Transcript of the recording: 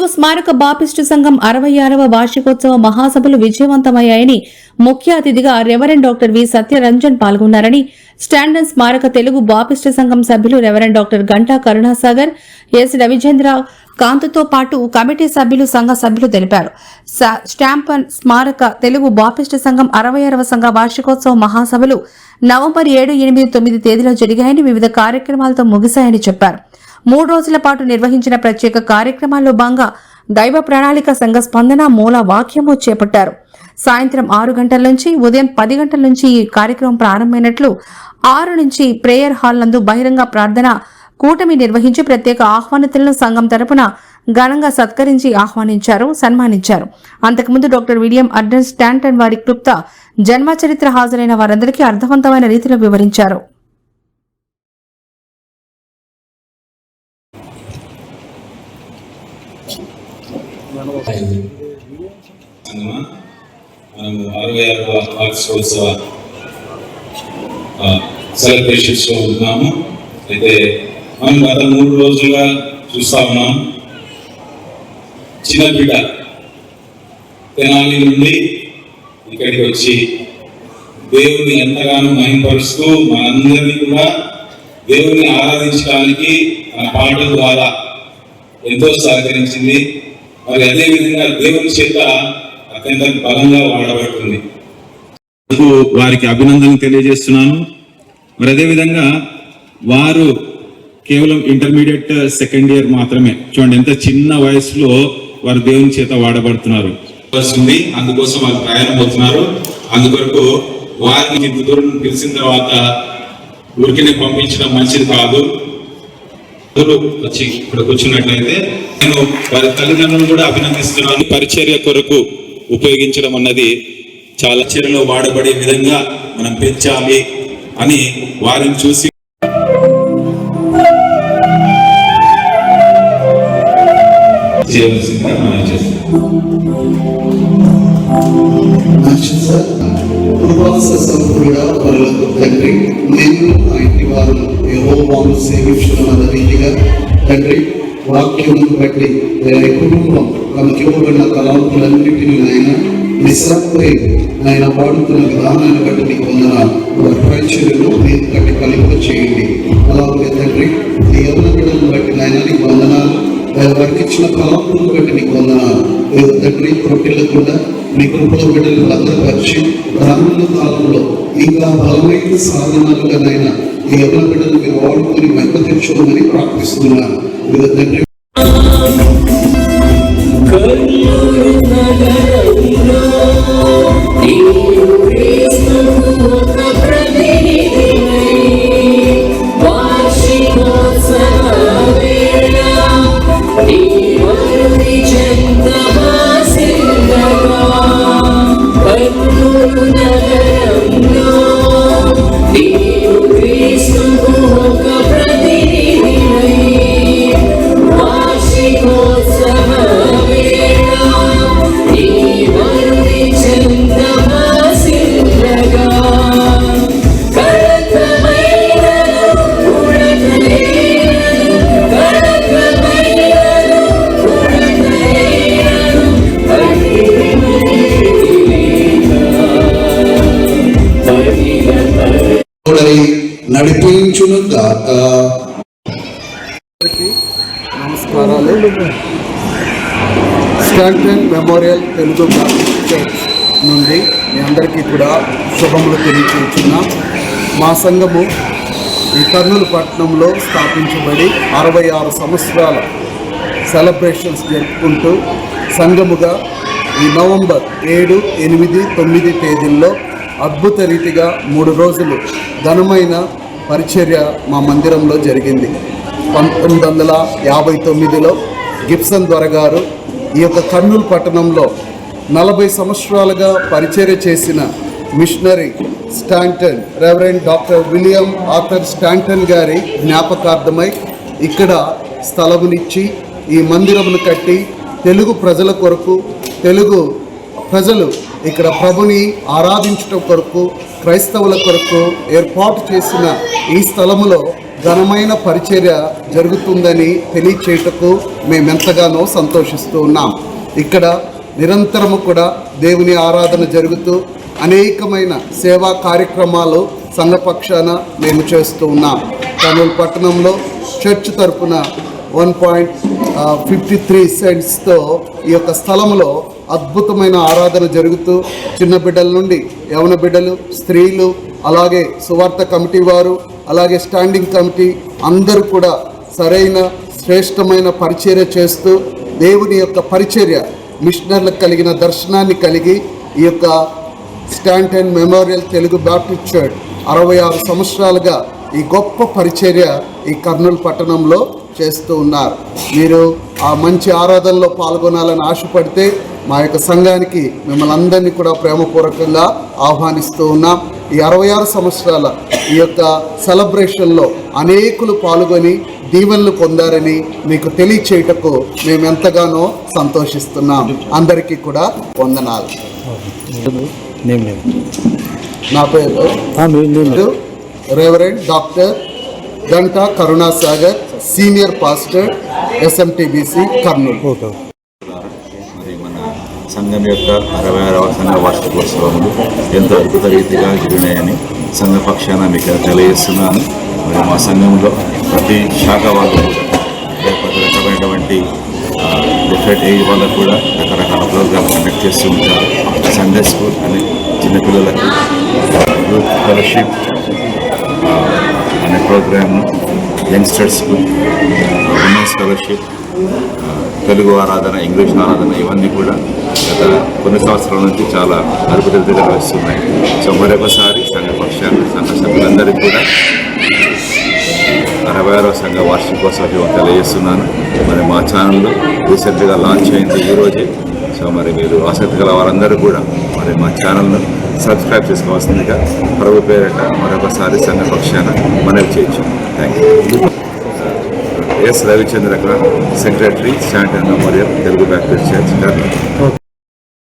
తెలుగు స్మారక బాపిస్టు సంఘం అరవై ఆరవ వార్షికోత్సవ మహాసభలు విజయవంతమయ్యాయని ముఖ్య అతిథిగా రెవరెండ్ డాక్టర్ వి సత్యరంజన్ పాల్గొన్నారని స్టాండన్ స్మారక తెలుగు బాపిస్టు సంఘం సభ్యులు reverend doctor Ganta Karunasagar S. Ravichandra కాంతుతో పాటు కమిటీ సభ్యులు సంఘ సభ్యులు తెలిపారు. స్టాంపన్ స్మారక తెలుగు బాపిస్టు సంఘం అరవై ఆరవ సంఘ వార్షికోత్సవ మహాసభలు నవంబర్ ఏడు ఎనిమిది తొమ్మిది తేదీలో జరిగాయని వివిధ కార్యక్రమాలతో ముగిశాయని చెప్పారు. మూడు రోజుల పాటు నిర్వహించిన ప్రత్యేక కార్యక్రమాల్లో భాగంగా దైవ ప్రణాళిక సంఘ స్పందన మూల వాక్యము చేపట్టారు. సాయంత్రం ఆరు గంటల నుంచి ఉదయం పది గంటల నుంచి ఈ కార్యక్రమం ప్రారంభమైనట్లు ఆరు నుంచి ప్రేయర్ హాల్ నందు బహిరంగ ప్రార్థన కూటమి నిర్వహించి ప్రత్యేక ఆహ్వానితులను సంఘం తరపున ఘనంగా సత్కరించి ఆహ్వానించారు సన్మానించారు. అంతకుముందు డాక్టర్ విలియం అర్డన్ స్టాంటన్ వారి క్లుప్త జన్మ చరిత్ర హాజరైన వారందరికీ అర్థవంతమైన రీతిలో వివరించారు. మనము అరవై ఆరవ వార్షికోత్సవ సెలబ్రేషన్స్లో ఉన్నాము అయితే మనం గత మూడు రోజులుగా చూస్తా ఉన్నాం చిన్న బిడ్డ తెనాలి నుండి ఇక్కడికి వచ్చి దేవుని ఎంతగానో మహింపరుస్తూ మనందరినీ కూడా దేవుని ఆరాధించడానికి మన పాటల ద్వారా ఎంతో సహకరించింది. మరి అదే విధంగా దేవుని చేత అత్యంత బలంగా వాడబడుతుంది. వారికి అభినందనలు తెలియజేస్తున్నాను. మరి అదే విధంగా వారు కేవలం ఇంటర్మీడియట్ సెకండ్ ఇయర్ మాత్రమే. చూడండి ఎంత చిన్న వయసులో వారు దేవుని చేత వాడబడుతున్నారు. వస్తుంది. అందుకోసం వాళ్ళు ప్రయాణం అవుతున్నారు అందుకొరకు వారిని ఇంత దూరం పిలిచిన తర్వాత ఊరికినే పంపించడం మంచిది కాదు. వచ్చి ఇక్కడ కూర్చున్నట్లయితే నేను వారి తల్లిదండ్రులను కూడా అభినందిస్తున్నాను. పరిచర్య కొరకు ఉపయోగించడం అన్నది చాలా చర్యలో వాడబడే విధంగా మనం పెంచాలి అని వారిని చూసి చేయవలసిందిగా తండ్రి నేను నా ఇంటి వారు యెహోవాను సేవించుకున్న రీతిగా తండ్రి వాక్యమును బట్టి కుటుంబం తమకి ఇవ్వబడిన తలాంతులన్నింటినీ ఆయన నిస్సత్వై ఆయన పాడుతున్న విధానాన్ని బట్టి నీకు వందన వారి నేను కట్టి కలిపి చేయండి అలాగే తండ్రి నీ ఎవరి బట్టి నాయన నీకు వందనాలు. ఇచ్చిన తలాంతులను బట్టి నీకు వందనాలు. ఏదో తండ్రి కొట్టిల్లకుండా మీ కృపలో బిడ్డలు భద్రపరిచి రానున్న కాలంలో ఇంకా బలమైన సాధనాలుగానైనా ఈ ఎవరి బిడ్డలు మీరు వాడుకొని మెక్క తెచ్చుకోమని ప్రార్థిస్తున్నాను. తండ్రి తోడై నడిపించును గాక. నమస్కారాలు. స్టాంటన్ మెమోరియల్ తెలుగు చర్చ్ నుండి మీ అందరికీ కూడా శుభములు తెలియచేస్తున్నాం. మా సంఘము ఈ కర్నూలు పట్టణంలో స్థాపించబడి అరవై ఆరు సంవత్సరాల సెలబ్రేషన్స్ జరుపుకుంటూ సంఘముగా ఈ నవంబర్ ఏడు ఎనిమిది తొమ్మిది తేదీల్లో అద్భుత రీతిగా మూడు రోజులు ఘనమైన పరిచర్య మా మందిరంలో జరిగింది. పంతొమ్మిది వందల యాభై తొమ్మిదిలో గిబ్సన్ దొర గారు ఈ యొక్క కర్నూలు పట్టణంలో నలభై సంవత్సరాలుగా పరిచర్య చేసిన missionary Stanton reverend doctor William Arthur Stanton గారి జ్ఞాపకార్థమై ఇక్కడ స్థలమునిచ్చి ఈ మందిరమును కట్టి తెలుగు ప్రజల కొరకు తెలుగు ప్రజలు ఇక్కడ ప్రభుని ఆరాధించటం కొరకు క్రైస్తవుల కొరకు ఏర్పాటు చేసిన ఈ స్థలములో ఘనమైన పరిచర్య జరుగుతుందని తెలియచేయటకు మేమెంతగానో సంతోషిస్తూ ఉన్నాం. ఇక్కడ నిరంతరము కూడా దేవుని ఆరాధన జరుగుతూ అనేకమైన సేవా కార్యక్రమాలు సంఘపక్షాన మేము చేస్తూ ఉన్నాం. కర్నూలు పట్టణంలో చర్చ్ తరపున వన్ పాయింట్ ఫిఫ్టీ త్రీ సెంట్స్తో ఈ యొక్క స్థలంలో అద్భుతమైన ఆరాధన జరుగుతూ చిన్న బిడ్డల నుండి యవన బిడ్డలు స్త్రీలు అలాగే సువార్త కమిటీ వారు అలాగే స్టాండింగ్ కమిటీ అందరూ కూడా సరైన శ్రేష్టమైన పరిచర్య చేస్తూ దేవుని యొక్క పరిచర్య మిషనర్లకు కలిగిన దర్శనాన్ని కలిగి ఈ యొక్క Stanton memorial Telugu baptist church అరవై ఆరు సంవత్సరాలుగా ఈ గొప్ప పరిచర్య ఈ కర్నూలు పట్టణంలో చేస్తూ ఉన్నారు. మీరు ఆ మంచి ఆరాధనలో పాల్గొనాలని ఆశపడితే మా యొక్క సంఘానికి మిమ్మల్ని అందరినీ కూడా ప్రేమపూర్వకంగా ఆహ్వానిస్తూ ఉన్నాం. ఈ అరవై ఆరు సంవత్సరాల ఈ యొక్క సెలబ్రేషన్లో అనేకులు పాల్గొని దీవెనలు పొందారని మీకు తెలియచేయటకు మేము ఎంతగానో సంతోషిస్తున్నాం. అందరికీ కూడా వందనాలు. నా పేరు reverend doctor Ganta Karunasagar senior pastor SMTBC Kurnool సంఘం యొక్క అరవై ఆరవ సంఘ వార్షికోత్సవములు ఎంతో అద్భుత రీతిగా జరిగినాయని సంఘ పక్షాన మీకు తెలియజేస్తున్నాను. మరి మా సంఘంలో ప్రతి శాఖ వాళ్ళు కూడా ప్రతి రకమైనటువంటి డిఫరెంట్ ఏజ్ వాళ్ళకు కూడా రకరకాల ప్రోగ్రామ్ కండక్ట్ చేస్తూ ఉంటారు. సండే స్కూల్ అని చిన్నపిల్లలకు యూత్ ఫెలోషిప్ అనే ప్రోగ్రామ్ యంగ్స్టర్స్కు ఉమెన్స్ స్కాలర్షిప్ తెలుగు ఆరాధన ఇంగ్లీష్ ఆరాధన ఇవన్నీ కూడా గత కొన్ని సంవత్సరాల నుంచి చాలా అద్భుత రీతిగా వస్తున్నాయి సో మరొకసారి సంఘ పక్షాలు సంఘ సభ్యులందరికీ కూడా అరవై ఆరో సంఘ వార్షికోత్సవం తెలియజేస్తున్నాను. మరి మా ఛానల్ రీసెంట్గా లాంచ్ అయింది ఈరోజే సో మరి మీరు ఆసక్తి గల వారందరూ కూడా మరి మా ఛానల్ను సబ్స్క్రైబ్ చేసుకోవాల్సిందిగా ప్రభు పేరట మరొకసారి సంఘ పక్షాన మనవి చేయొచ్చు. Thank you S రవిచంద్రక secretary Stanton memorial Telugu baptist church